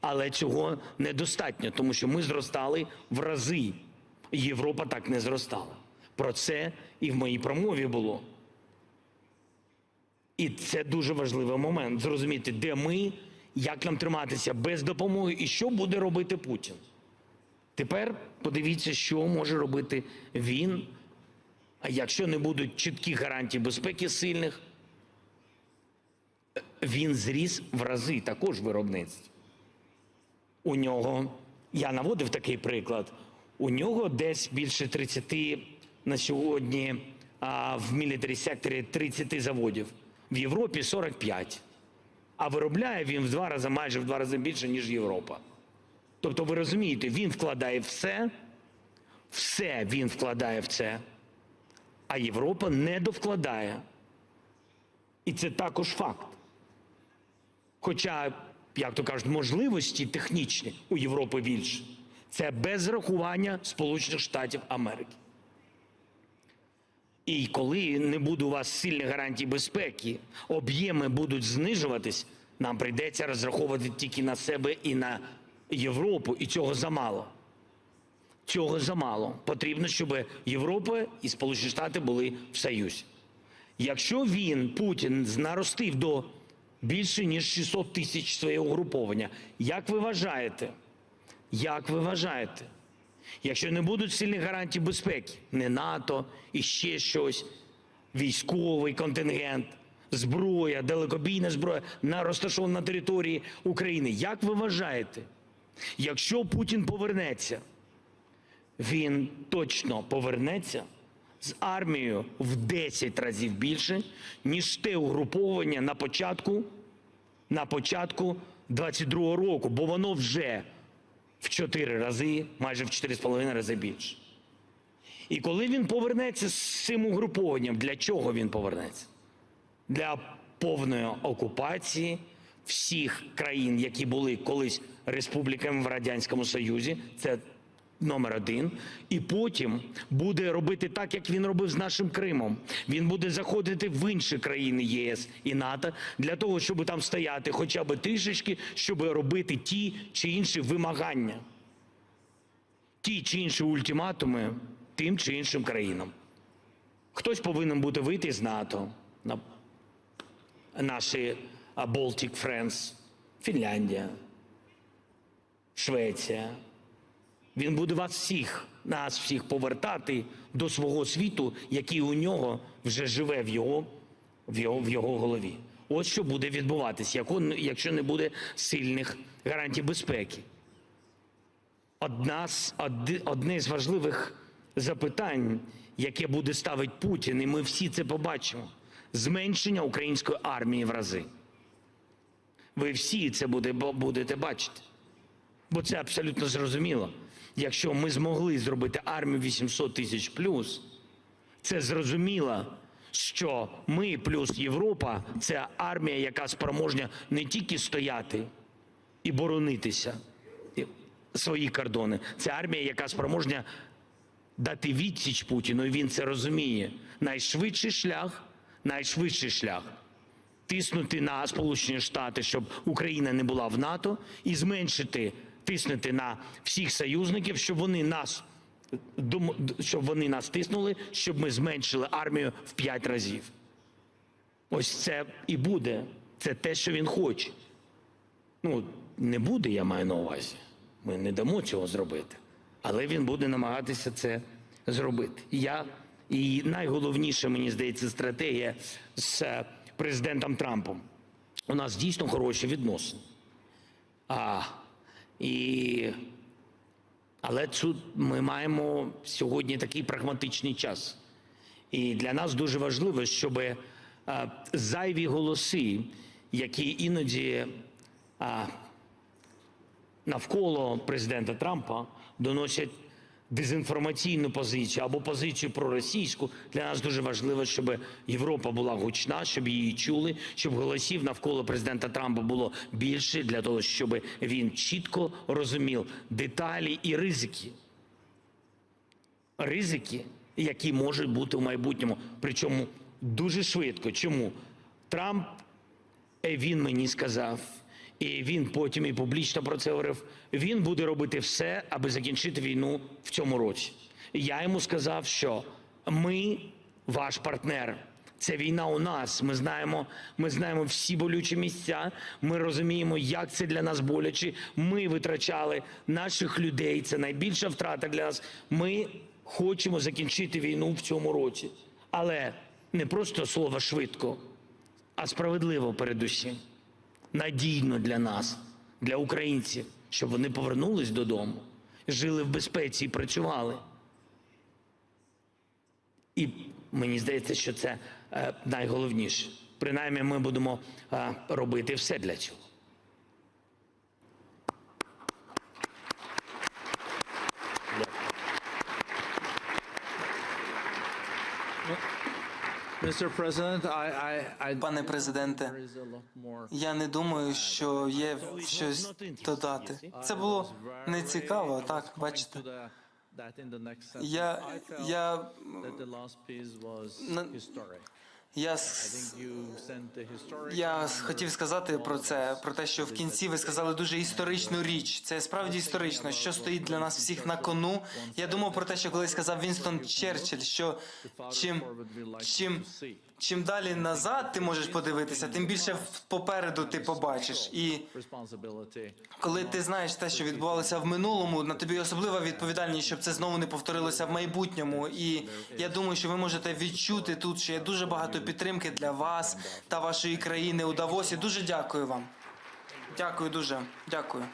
Але цього недостатньо, тому що ми зростали в рази. Європа так не зростала. Про це і в моїй промові було. І це дуже важливий момент зрозуміти, де ми, як нам триматися без допомоги і що буде робити Путін. Тепер подивіться, що може робити він. А якщо не будуть чіткі гарантії безпеки сильних, він зріс в рази також в виробництві. У нього, я наводив такий приклад, у нього десь більше 30 на сьогодні а в мілітарі секторі 30 заводів. В Європі 45. А виробляє він в два рази, майже в два рази більше, ніж Європа. Тобто, ви розумієте, він вкладає все, все він вкладає в це, а Європа не довкладає. І це також факт. Хоча, як то кажуть, можливості технічні у Європи більше. Це без рахування Сполучених Штатів Америки. І коли не буде у вас сильних гарантій безпеки, об'єми будуть знижуватись, нам прийдеться розраховувати тільки на себе і на Європу, і цього замало. Цього замало. Потрібно, щоб Європа і Сполучені Штати були в союзі. Якщо він, Путін, наростив до більше ніж 600 тисяч своє угруповання, як ви вважаєте? Як ви вважаєте? Якщо не будуть сильних гарантій безпеки, не НАТО і ще щось, військовий контингент, зброя, далекобійна зброя на розташована на території України. Як ви вважаєте, якщо Путін повернеться, він точно повернеться з армією в 10 разів більше, ніж те угруповання на початку, на початку 22-го року, бо воно вже в 4 рази, майже в 4,5 рази більше. І коли він повернеться з цим угрупованням, для чого він повернеться? Для повної окупації всіх країн, які були колись республіками в Радянському Союзі, це номер один. І потім буде робити так, як він робив з нашим Кримом. Він буде заходити в інші країни ЄС і НАТО для того, щоб там стояти хоча б трішечки, щоб робити ті чи інші вимагання, ті чи інші ультиматуми тим чи іншим країнам. Хтось повинен бути вийти з НАТО, на- наші Baltic Friends, Фінляндія, Швеція. Він буде вас всіх, нас всіх повертати до свого світу, який у нього вже живе в його, в його, в його голові. От що буде відбуватись, яко- якщо не буде сильних гарантій безпеки. Одна з, одне з важливих запитань, яке буде ставити Путін, і ми всі це побачимо: зменшення української армії в рази. Ви всі це буде, будете бачити. Бо це абсолютно зрозуміло. Якщо ми змогли зробити армію 800 тисяч плюс, це зрозуміло, що ми плюс Європа це армія, яка спроможня не тільки стояти і боронитися свої кордони. Це армія, яка спроможня дати відсіч Путіну, і він це розуміє. Найшвидший шлях, найшвидший шлях тиснути на Сполучені Штати, щоб Україна не була в НАТО, і зменшити тиснути на всіх союзників, щоб вони нас щоб вони нас тиснули, щоб ми зменшили армію в п'ять разів. Ось це і буде. Це те, що він хоче. Ну, не буде, я маю на увазі. Ми не дамо цього зробити. Але він буде намагатися це зробити. Я і найголовніше, мені здається, стратегія з е, президентом Трампом. У нас дійсно хороші відносини. А, і, але тут ми маємо сьогодні такий прагматичний час. І для нас дуже важливо, щоб е, зайві голоси, які іноді а, навколо президента Трампа доносять дезінформаційну позицію або позицію проросійську. Для нас дуже важливо, щоб Європа була гучна, щоб її чули, щоб голосів навколо президента Трампа було більше для того, щоб він чітко розумів деталі і ризики. Ризики, які можуть бути в майбутньому, причому дуже швидко. Чому Трамп, е, він мені сказав, і він потім і публічно про це говорив. Він буде робити все, аби закінчити війну в цьому році. Я йому сказав, що ми ваш партнер. Це війна у нас. Ми знаємо, ми знаємо всі болючі місця. Ми розуміємо, як це для нас боляче. Ми витрачали наших людей. Це найбільша втрата для нас. Ми хочемо закінчити війну в цьому році, але не просто слово швидко, а справедливо передусім, надійно для нас, для українців, щоб вони повернулись додому, жили в безпеці і працювали. І мені здається, що це е, найголовніше. Принаймні, ми будемо е, робити все для цього. Пане президенте, я не думаю, що є щось додати. Це було не цікаво, так, бачите. Я, я, я, я хотів сказати про це, про те, що в кінці ви сказали дуже історичну річ. Це справді історично, що стоїть для нас всіх на кону. Я думав про те, що колись сказав Вінстон Черчилль, що чим, чим, чим далі назад ти можеш подивитися, тим більше попереду ти побачиш. І. Коли ти знаєш те, що відбувалося в минулому, на тобі особлива відповідальність, щоб це знову не повторилося в майбутньому. І я думаю, що ви можете відчути тут, що є дуже багато підтримки для вас та вашої країни у Давосі. Дуже дякую вам. Дякую дуже. Дякую.